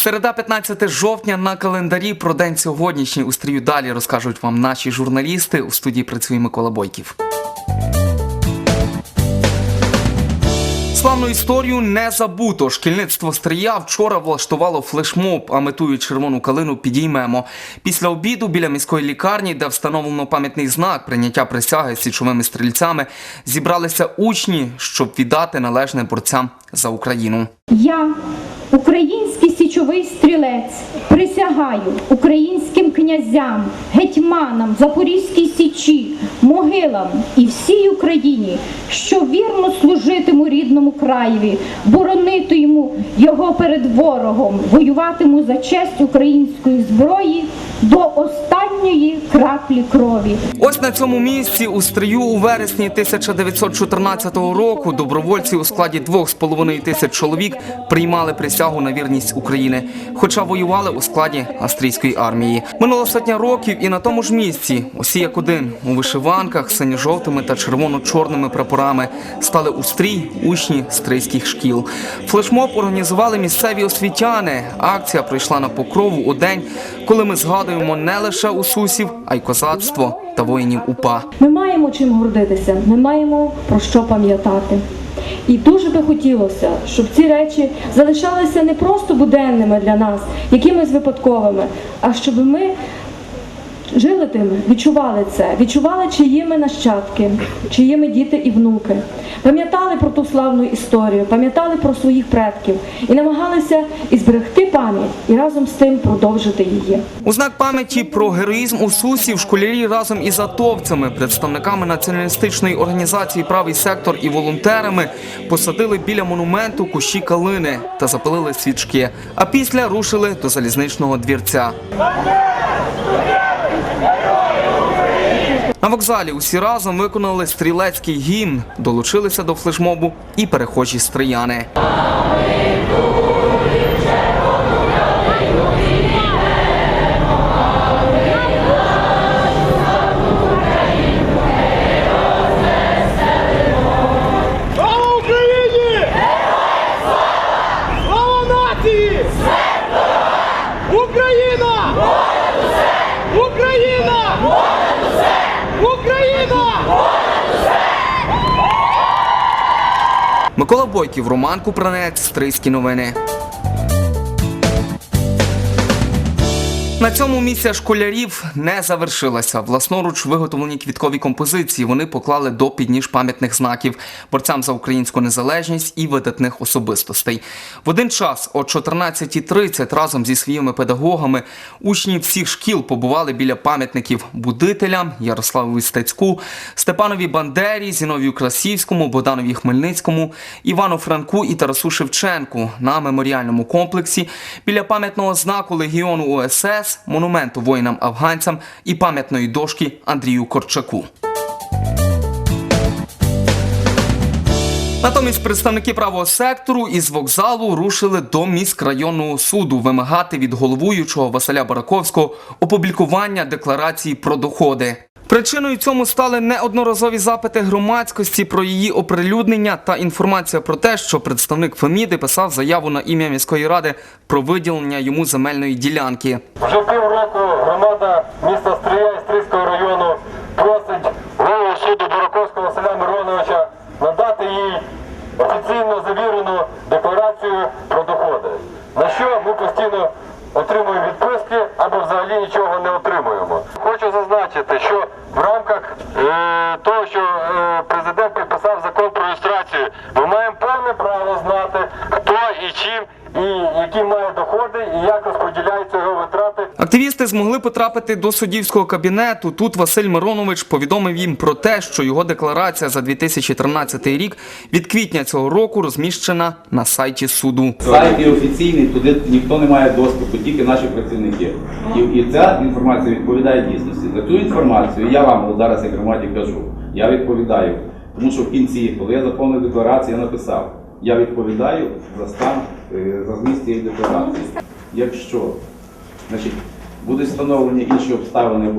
Середа 15 жовтня на календарі про день сьогоднішній у стрію далі розкажуть вам наші журналісти. У студії працює Микола Бойків. Славну історію не забуто. Шкільництво Стрия вчора влаштувало флешмоб, а метую червону калину підіймемо. Після обіду біля міської лікарні, де встановлено пам'ятний знак прийняття присяги січовими стрільцями, зібралися учні, щоб віддати належне борцям за Україну. Я, український січовий стрілець, присягаю українським князям, гетьманам, Запорізькій січі, могилам і всій Україні, що вірно служитиму рідному краєві, боронитиму його перед ворогом, воюватиму за честь української зброї до останньої краплі крові. Ось на цьому місці у стрию у вересні 1914 року добровольці у складі двох з половиною тисяч чоловік приймали присягу на вірність України, хоча воювали у складі австрійської армії. Минуло сотня років, і на тому ж місці, усі як один, у вишиванках, синьо-жовтими та червоно-чорними прапорами стали у стрій учні стрийських шкіл. Флешмоб організували місцеві освітяни. Акція пройшла на покрову у день, коли ми згадуємо не лише усусів, а й козацтво та воїнів УПА. Ми маємо чим гордитися, ми маємо про що пам'ятати. І дуже би хотілося, щоб ці речі залишалися не просто буденними для нас, якимись випадковими, а щоб ми жили тим, відчували це, відчували, чиї ми нащадки, чиї ми діти і внуки, пам'ятали про ту славну історію, пам'ятали про своїх предків і намагалися і зберегти пам'ять і разом з тим продовжити її. У знак пам'яті про героїзм усусів школярі разом із атовцями, представниками націоналістичної організації Правий сектор і волонтерами посадили біля монументу кущі калини та запалили свічки. А після рушили до залізничного двірця. На вокзалі усі разом виконали стрілецький гімн, долучилися до флешмобу і перехожі стрияни. Микола Бойків, Роман Купранець, Стрийські новини. На цьому місія школярів не завершилася. Власноруч виготовлені квіткові композиції вони поклали до підніж пам'ятних знаків борцям за українську незалежність і видатних особистостей. В один час о 14.30 разом зі своїми педагогами учні всіх шкіл побували біля пам'ятників будителям Ярославу Стецьку, Степанові Бандері, Зіновію Красівському, Богданові Хмельницькому, Івану Франку і Тарасу Шевченку на меморіальному комплексі біля пам'ятного знаку Легіону УСС, монументу воїнам-афганцям і пам'ятної дошки Андрію Корчаку. Натомість представники правого сектору із вокзалу рушили до міськрайонного суду вимагати від головуючого Василя Бараковського опублікування декларації про доходи. Причиною цьому стали неодноразові запити громадськості про її оприлюднення та інформація про те, що представник Феміди писав заяву на ім'я міської ради про виділення йому земельної ділянки. Вже півроку громада міста Стрия і Стрийського району просить голову суду Бураковського Василя Мироновича надати їй офіційно завірену декларацію про доходи. На що ми постійно отримуємо відписки або взагалі нічого не отримуємо. Хочу зазначити, що в рамках е, того, що е, президент підписав закон про ілюстрацію, ми маємо повне право знати, хто і чим, і які має доходи, і як розподіляються його витрати. Активісти змогли потрапити до суддівського кабінету. Тут Василь Миронович повідомив їм про те, що його декларація за 2013 рік від квітня цього року розміщена на сайті суду. Сайт є офіційний, туди ніхто не має доступу, тільки наші працівники. І, і ця інформація відповідає дійсності. За цю інформацію я вам зараз як громаді кажу. Я відповідаю. Тому що в кінці, коли я заповнив декларацію, я написав, я відповідаю за стан, е, за зміст цієї декларації. Якщо, значить, будуть встановлені інші обставини,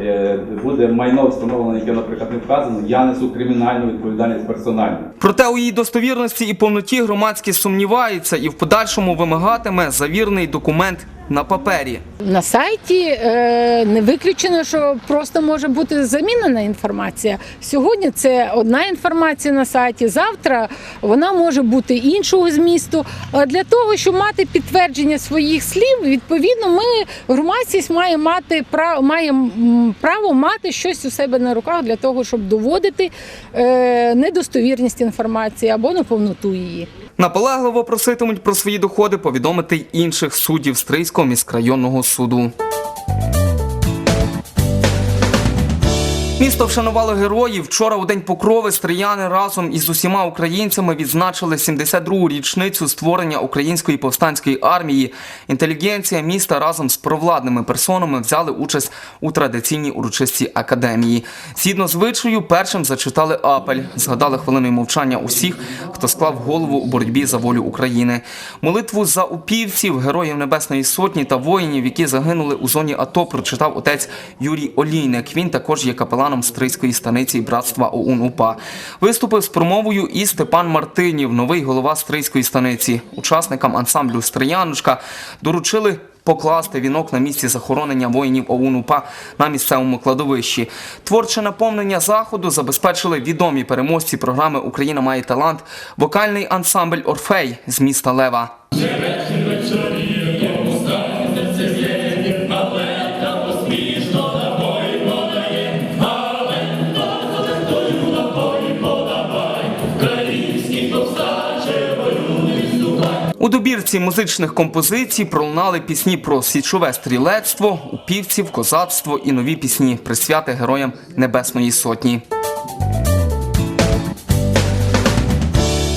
е, буде майно встановлене, яке, наприклад, не вказано, я несу кримінальну відповідальність персонально. Проте у її достовірності і повноті громадські сумніваються, і в подальшому вимагатиме завірний документ на папері. На сайті е, не виключено, що просто може бути замінена інформація. Сьогодні це одна інформація на сайті. Завтра вона може бути іншого змісту. А для того, щоб мати підтвердження своїх слів, відповідно, ми громадськість має мати право, має право мати щось у себе на руках для того, щоб доводити е, недостовірність інформації або неповноту її. Наполегливо проситимуть про свої доходи повідомити й інших суддів Стрийського міськрайонного суду. Місто вшанувало героїв. Вчора у день покрови стрияни разом із усіма українцями відзначили 72-гу річницю створення української повстанської армії. Інтелігенція міста разом з провладними персонами взяли участь у традиційній урочистій академії. Згідно звичаю, першим зачитали апель, згадали хвилиною мовчання усіх, хто склав голову у боротьбі за волю України. Молитву за упівців, героїв Небесної Сотні та воїнів, які загинули у зоні АТО, прочитав отець Юрій Олійник. Він також є капеланом Стрийської станиці братства ОУН УПА. Виступив з промовою і Степан Мартинів, новий голова Стрийської станиці. Учасникам ансамблю Стрияночка доручили покласти вінок на місці захоронення воїнів ОУН УПА на місцевому кладовищі. Творче наповнення заходу забезпечили відомі переможці програми Україна має талант, вокальний ансамбль Орфей з міста Лева. У музичних композицій пролунали пісні про січове стрілецтво, упівців, козацтво і нові пісні присвяти героям Небесної Сотні.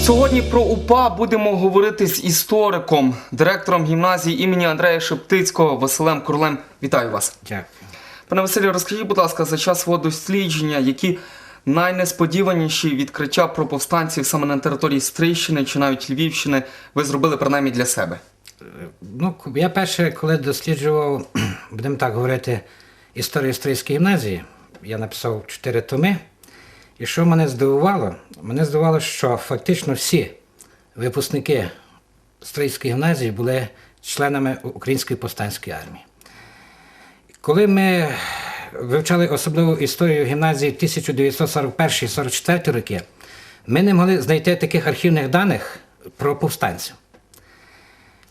Сьогодні про УПА будемо говорити з істориком, директором гімназії імені Андрея Шептицького Василем Курлем. Вітаю вас. Дякую. Пане Василю, розкажіть, будь ласка, за час свого дослідження, які найнесподіваніші відкриття про повстанців саме на території Стрийщини чи навіть Львівщини ви зробили принаймні для себе? Ну, я перше, коли досліджував, будемо так говорити, історію Стрийської гімназії, я написав чотири томи. І що мене здивувало? Мене здивувало, що фактично всі випускники Стрийської гімназії були членами Української повстанської армії. Коли ми вивчали особливу історію гімназії 1941-44 роки, ми не могли знайти таких архівних даних про повстанців.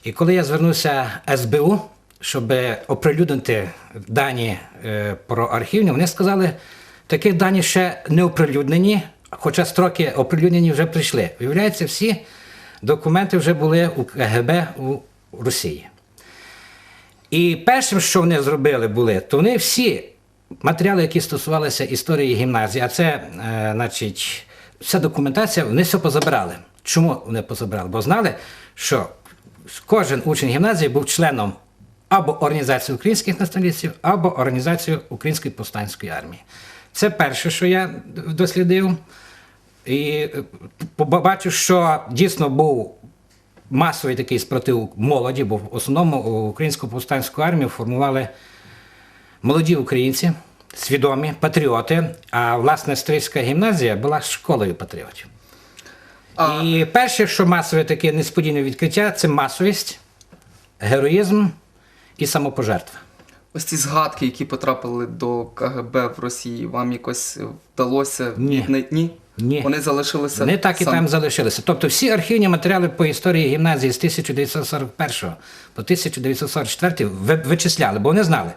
І коли я звернувся СБУ, щоб оприлюднити дані е, про архівні, вони сказали, таких дані ще не оприлюднені, хоча строки оприлюднені вже прийшли. Виявляється, всі документи вже були у КГБ у Росії. І першим, що вони зробили, були, то вони всі матеріали, які стосувалися історії гімназії, а це, е, значить, вся документація, вони все позабирали. Чому вони позабирали? Бо знали, що кожен учень гімназії був членом або організації українських націоналістів, або організації Української повстанської армії. Це перше, що я дослідив. І е, побачив, що дійсно був масовий такий спротив молоді, бо в основному українську повстанську армію формували молоді українці, свідомі, патріоти. А власне Стрийська гімназія була школою патріотів. А- І перше, що масове таке несподіване відкриття, це масовість, героїзм і самопожертва. Ось ці згадки, які потрапили до КГБ в Росії, вам якось вдалося Ні. Ні? Ні. Вони залишилися. Вони так і сам- там залишилися. Тобто всі архівні матеріали по історії гімназії з 1941 по 1944 ви- вичисляли, бо вони знали.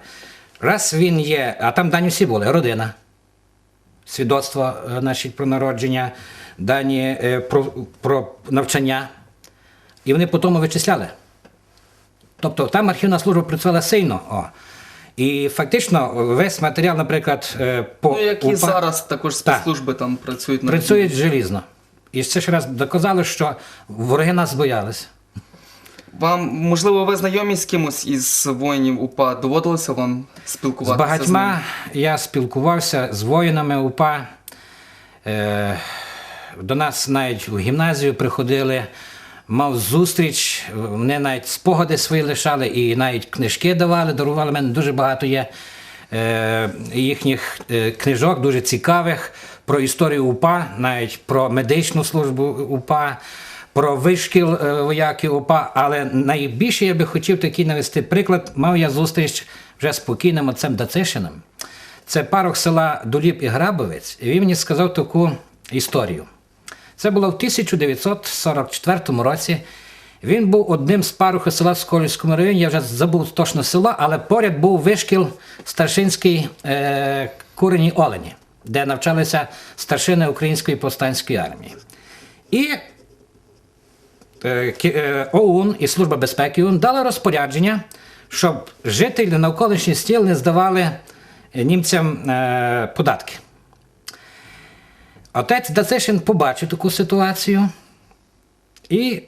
Раз він є, а там дані всі були: родина, свідоцтво е, значить, про народження, дані е, про, про навчання. І вони по тому вичисляли. Тобто там архівна служба працювала сильно. О. І фактично весь матеріал, наприклад, е, по Ну, як і УПА зараз також Так. спецслужби там працюють на працюють желізно. І це ще раз доказало, що вороги нас боялися. Вам, можливо, ви знайомі з кимось із воїнів УПА? Доводилося вам спілкуватися? З багатьма ними? я спілкувався з воїнами УПА. Е, до нас навіть у гімназію приходили. мав зустріч, вони навіть спогади свої лишали і навіть книжки давали, дарували. Мене дуже багато є е, їхніх е, книжок, дуже цікавих про історію УПА, навіть про медичну службу УПА, про вишкіл е, вояків УПА. Але найбільше я би хотів такий навести приклад. Мав я зустріч вже з покійним отцем Дацишином. Це парох села Дуліб і Грабовець, і він мені сказав таку історію. Це було в 1944 році. Він був одним з парухів села в Сколівському районі, я вже забув точно село, але поряд був вишкіл старшинський е, курені Олені, де навчалися старшини Української повстанської армії. І ОУН і Служба безпеки ОУН дали розпорядження, щоб жителі навколишніх стіл не здавали е, німцям е, податки. Отець Дацишин побачив таку ситуацію і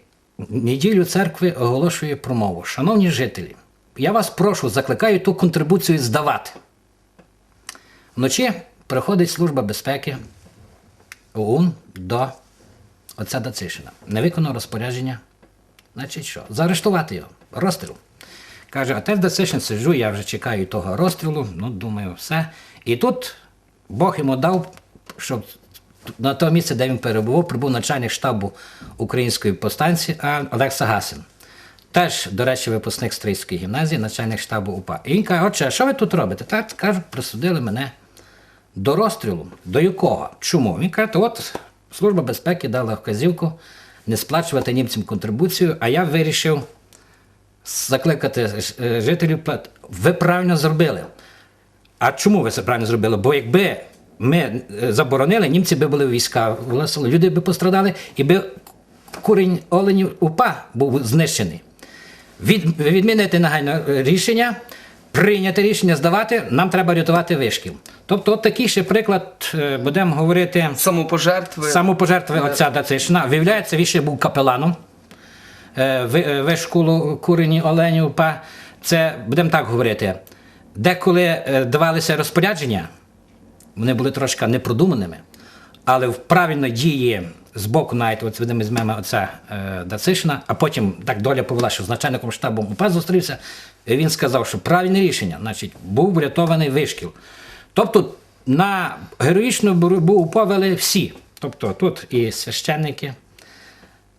неділю церкви оголошує промову. Шановні жителі, я вас прошу, закликаю ту контрибуцію здавати. Вночі приходить Служба безпеки ОУН до отця Дацишина. Не виконав розпорядження. Значить що? Заарештувати його. Розстріл. Каже, отець Дацишин сиджу, я вже чекаю того розстрілу, ну, думаю, все. І тут Бог йому дав, щоб на те місце, де він перебував, прибув начальник штабу української повстанці Олекса Гасин. Теж, до речі, випускник Стрийської гімназії, начальник штабу УПА. І він каже, отче, а що ви тут робите? Так, кажуть, присудили мене до розстрілу. До якого? Чому? Він каже, от Служба безпеки дала вказівку не сплачувати німцям контрибуцію, а я вирішив закликати е, жителів. Ви правильно зробили. А чому ви це правильно зробили? Бо якби ми е, заборонили, німці би були війська, власне, люди би пострадали, і би курень оленів УПА був знищений. Від, відмінити негайно е, рішення, прийняти рішення здавати, нам треба рятувати вишкіл. Тобто, от такий ще приклад, е, будемо говорити, Самопожертви. самопожертви отця Дацишина. Виявляється, він ще був капеланом е, е, вишколу курені оленів Це, будемо так говорити, деколи давалися розпорядження, вони були трошки непродуманими, але в правильної дії з боку навіть от ми візьмемо отця е, Дацишина, а потім так доля повела, що з начальником штабу УПА зустрівся, він сказав, що правильне рішення, значить, був врятований вишкіл. Тобто на героїчну боротьбу УПА вели всі. Тобто тут і священники,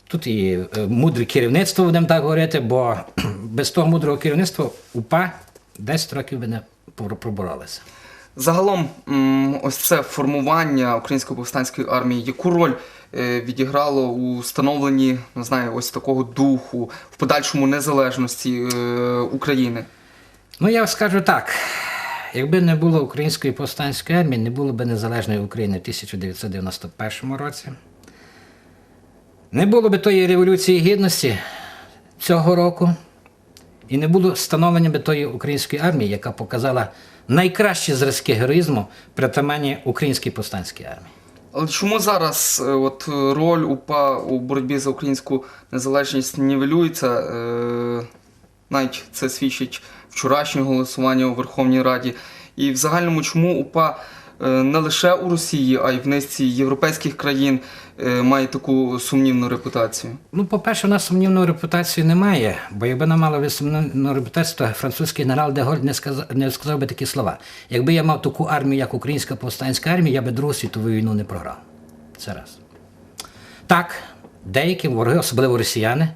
Тут і е, мудре керівництво, будемо так говорити, бо без того мудрого керівництва УПА 10 років би не проборолися. Загалом, ось це формування української повстанської армії, яку роль відіграло у становленні, не знаю, ось такого духу в подальшому незалежності е, України? Ну, я скажу так: якби не було української повстанської армії, не було б незалежної України в 1991 році. Не було б тої революції гідності цього року, і не було становлення би тої української армії, яка показала найкращі зразки героїзму притаманні українській повстанській армії. Але чому зараз е, от е, роль УПА у боротьбі за українську незалежність нівелюється? Е, навіть це свідчить вчорашнє голосування у Верховній Раді. І в загальному, чому УПА не лише у Росії, а й в низці європейських країн має таку сумнівну репутацію? Ну, по-перше, у нас сумнівної репутації немає, бо якби нам мали сумнівну репутацію, то французький генерал Деголь не сказав, не сказав би такі слова. Якби я мав таку армію, як Українська повстанська армія, я би Другу світову війну не програв. Це раз. Так, деякі вороги, особливо росіяни,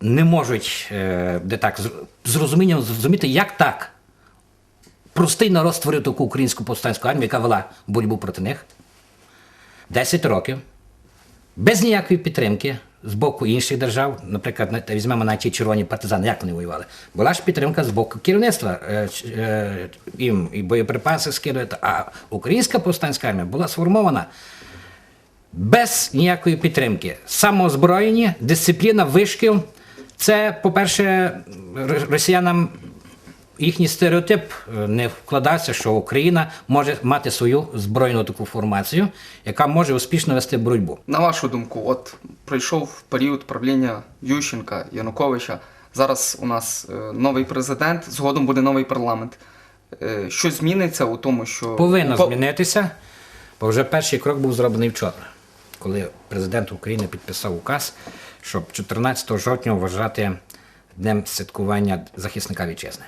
не можуть е, де так, з розумінням зрозуміти, як так. Простий народ створив таку українську повстанську армію, яка вела боротьбу проти них 10 років без ніякої підтримки з боку інших держав, наприклад, візьмемо ті червоні партизани, як вони воювали. Була ж підтримка з боку керівництва, е, е, їм і боєприпаси скидувати. А українська повстанська армія була сформована без ніякої підтримки. Самоозброєння, дисципліна, вишкіл. Це, по-перше, росіянам їхній стереотип е, не вкладався, що Україна може мати свою збройну таку формацію, яка може успішно вести боротьбу. На вашу думку, от пройшов період правління Ющенка, Януковича. Зараз у нас е, новий президент, згодом буде новий парламент. Е, Що зміниться у тому, що Повинно Упа- змінитися, бо вже перший крок був зроблений вчора. коли президент України підписав указ, щоб 14 жовтня вважати днем святкування захисника вітчизни.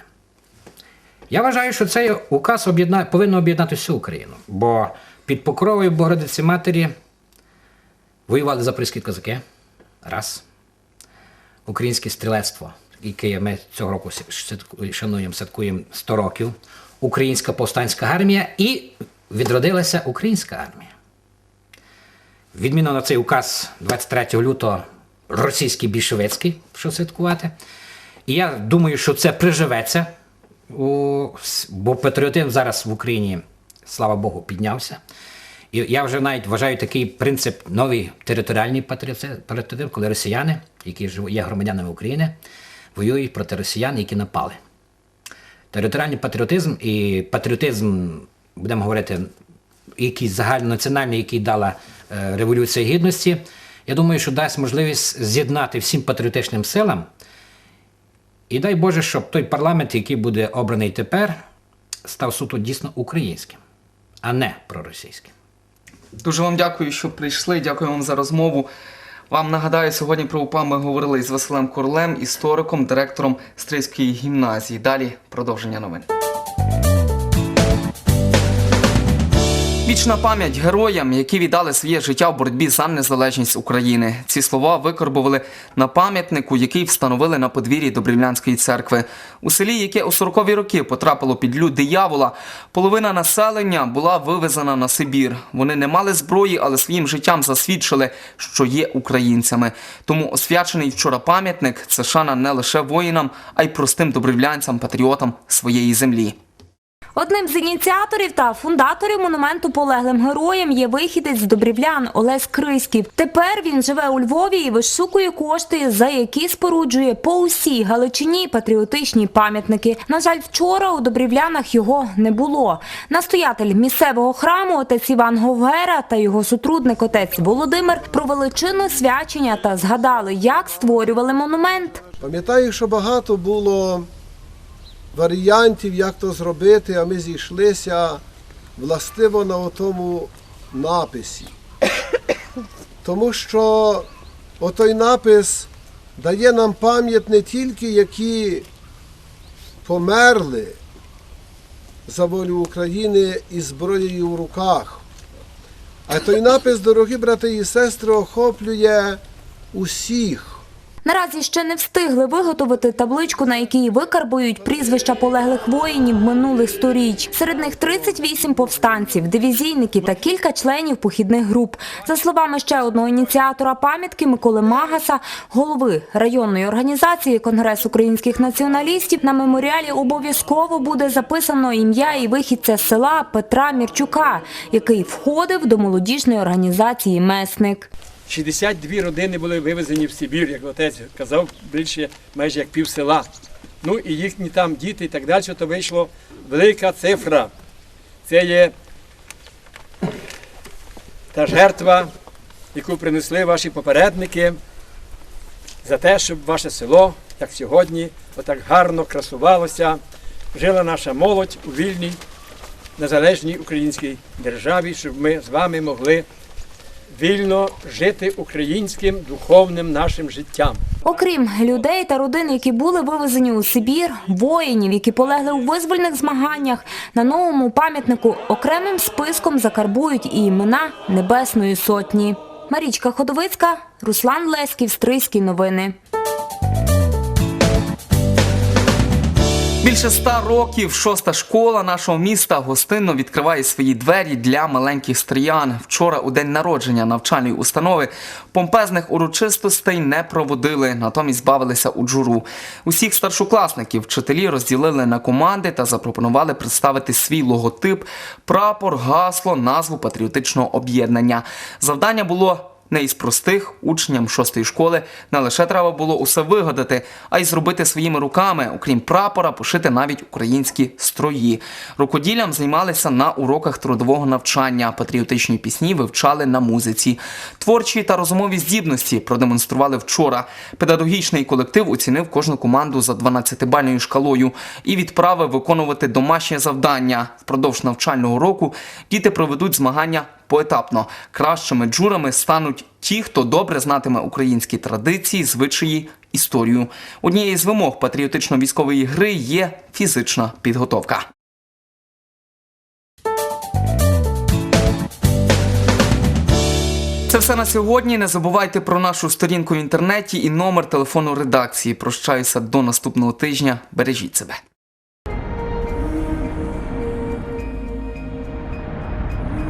Я вважаю, що цей указ об'єдна... повинен об'єднати всю Україну, бо під покровою Богородиці Матері воювали запорізькі козаки. Раз. Українське стрілецтво, яке ми цього року шануємо, святкуємо 100 років. Українська повстанська армія і відродилася українська армія. Відміну на цей указ 23 лютого російський більшовицький, що святкувати. І я думаю, що це приживеться, у... бо патріотизм зараз в Україні, слава Богу, піднявся. І я вже навіть вважаю такий принцип новий територіальний патріотизм, коли росіяни, які є громадянами України, воюють проти росіян, які напали. Територіальний патріотизм і патріотизм, будемо говорити, який загальнонаціональний, який дала е, Революція Гідності, я думаю, що дасть можливість з'єднати всім патріотичним силам. І дай Боже, щоб той парламент, який буде обраний тепер, став суто дійсно українським, а не проросійським. Дуже вам дякую, що прийшли. Дякую вам за розмову. Вам нагадаю, сьогодні про УПА ми говорили із Василем Курлем, істориком, директором Стрийської гімназії. Далі продовження новин. Вічна пам'ять героям, які віддали своє життя в боротьбі за незалежність України. Ці слова викорбували на пам'ятнику, який встановили на подвір'ї Добрівлянської церкви. У селі, яке у 40-ві роки потрапило під люд диявола, половина населення була вивезена на Сибір. Вони не мали зброї, але своїм життям засвідчили, що є українцями. Тому освячений вчора пам'ятник це шана не лише воїнам, а й простим добривлянцям, патріотам своєї землі. Одним з ініціаторів та фундаторів монументу полеглим героям є вихідець з Добрівлян Олесь Криськів. Тепер він живе у Львові і вишукує кошти, за які споруджує по усій Галичині патріотичні пам'ятники. На жаль, вчора у Добрівлянах його не було. Настоятель місцевого храму отець Іван Говгера та його сутрудник отець Володимир провели чинне свячення та згадали, як створювали монумент. Пам'ятаю, що багато було варіантів, як то зробити, а ми зійшлися властиво на тому написі. Тому що отой напис дає нам пам'ять не тільки, які померли за волю України із зброєю в руках, а той напис, дорогі брати і сестри, охоплює усіх. Наразі ще не встигли виготовити табличку, на якій викарбують прізвища полеглих воїнів минулих сторіч. Серед них 38 повстанців, дивізійники та кілька членів похідних груп. За словами ще одного ініціатора пам'ятки Миколи Магаса, голови районної організації Конгрес українських націоналістів, на меморіалі обов'язково буде записано ім'я і вихідця села Петра Мірчука, який входив до молодіжної організації Месник. 62 родини були вивезені в Сибір, як отець казав, більше майже як пів села. Ну і їхні там діти і так далі, то вийшло велика цифра. Це є та жертва, яку принесли ваші попередники за те, щоб ваше село, як сьогодні, отак гарно красувалося, жила наша молодь у вільній, незалежній українській державі, щоб ми з вами могли вільно жити українським духовним нашим життям. Окрім людей та родин, які були вивезені у Сибір, воїнів, які полегли у визвольних змаганнях, на новому пам'ятнику окремим списком закарбують і імена Небесної Сотні. Марічка Ходовицька, Руслан Леськів, Стрийські новини. Більше ста років шоста школа нашого міста гостинно відкриває свої двері для маленьких стріян. Вчора, у день народження навчальної установи, помпезних урочистостей не проводили, натомість збавилися у джуру. Усіх старшокласників вчителі розділили на команди та запропонували представити свій логотип, прапор, гасло, назву патріотичного об'єднання. Завдання було не із простих учням шостої школи не лише треба було усе вигадати, а й зробити своїми руками, окрім прапора, пошити навіть українські строї. Рукоділлям займалися на уроках трудового навчання, патріотичні пісні вивчали на музиці. Творчі та розумові здібності продемонстрували вчора. Педагогічний колектив оцінив кожну команду за 12-бальною шкалою і відправив виконувати домашнє завдання. Впродовж навчального року діти проведуть змагання поетапно. Кращими джурами стануть ті, хто добре знатиме українські традиції, звичаї, історію. Однією з вимог патріотично-військової гри є фізична підготовка. Це все на сьогодні. Не забувайте про нашу сторінку в інтернеті і номер телефону редакції. Прощаюся до наступного тижня. Бережіть себе.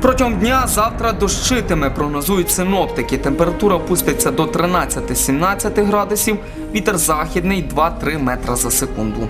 Протягом дня завтра дощитиме, прогнозують синоптики. Температура опуститься до 13-17 градусів, вітер західний 2-3 метра за секунду.